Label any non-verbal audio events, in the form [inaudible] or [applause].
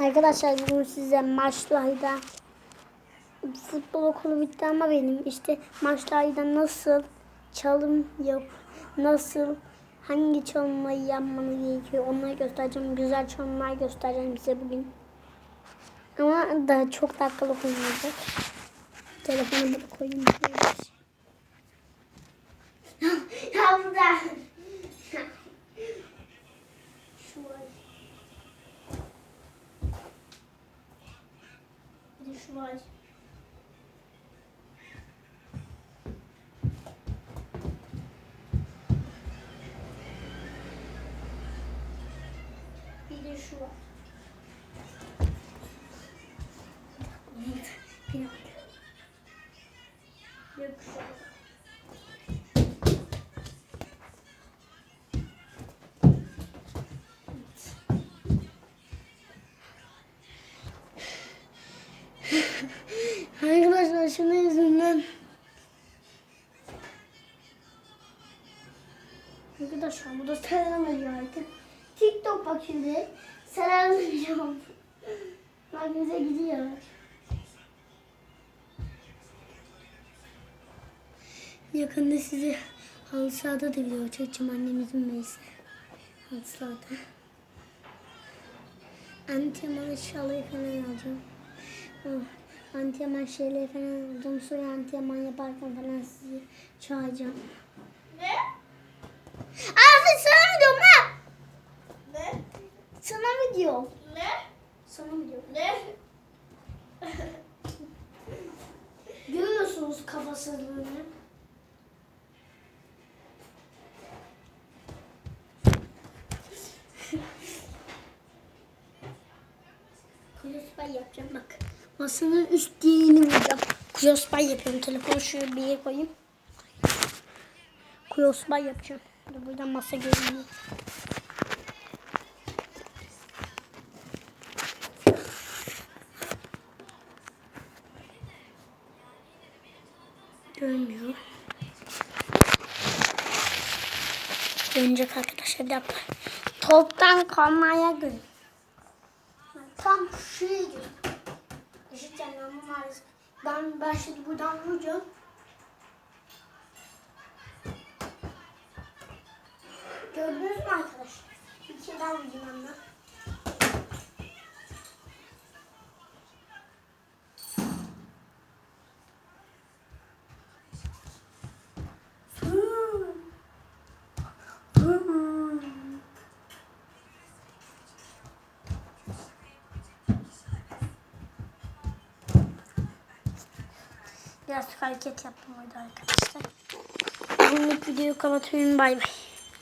Arkadaşlar bugün size maçlarda futbol okulu bitti ama benim işte maçlarda nasıl çalım yap, nasıl hangi çalımları yapmanız gerekiyor onları göstereceğim. Güzel çalımlar göstereceğim size bugün. Ama daha çok dakikalı olmayacak. Telefonu koyayım. [laughs] ya burada. пришлось. Перешла. Нет, нет. Arkadaşlar şunun yüzünden Arkadaşlar bu da selamlıyor artık. TikTok bak şimdi. Selamlıyorum. Bak bize gidiyor. Yakında size halı sahada da video çekeceğim annemizin meclisi. Halı sahada. Antrenman eşyaları falan alacağım. Oh, antrenman şeyleri falan aldım. Sonra antrenman yaparken falan sizi çağıracağım. Ne? Abi sana mı diyorum lan? Ne? Sana mı diyorum? Ne? Sana mı diyorum? Ne? [laughs] Görüyorsunuz kafasızlığını. Crossbar [laughs] yapacağım bak. Masanın üst diyeğini vuracağım. Crossbar yapıyorum. Telefonu şuraya bir yere koyayım. Crossbar yapacağım. Buradan masa görünüyor. Görmüyor. Dönecek arkadaşlar dakika. Toptan kalmaya gün. Tam şuraya gidiyor. Eşit yanlarımı maalesef. Ben, ben şimdi buradan vuracağım. Gördünüz mü arkadaşlar? Bir kere daha vuracağım ben Biraz hareket yaptım orada arkadaşlar. Bugünlük videoyu kapatıyorum. Bay bay.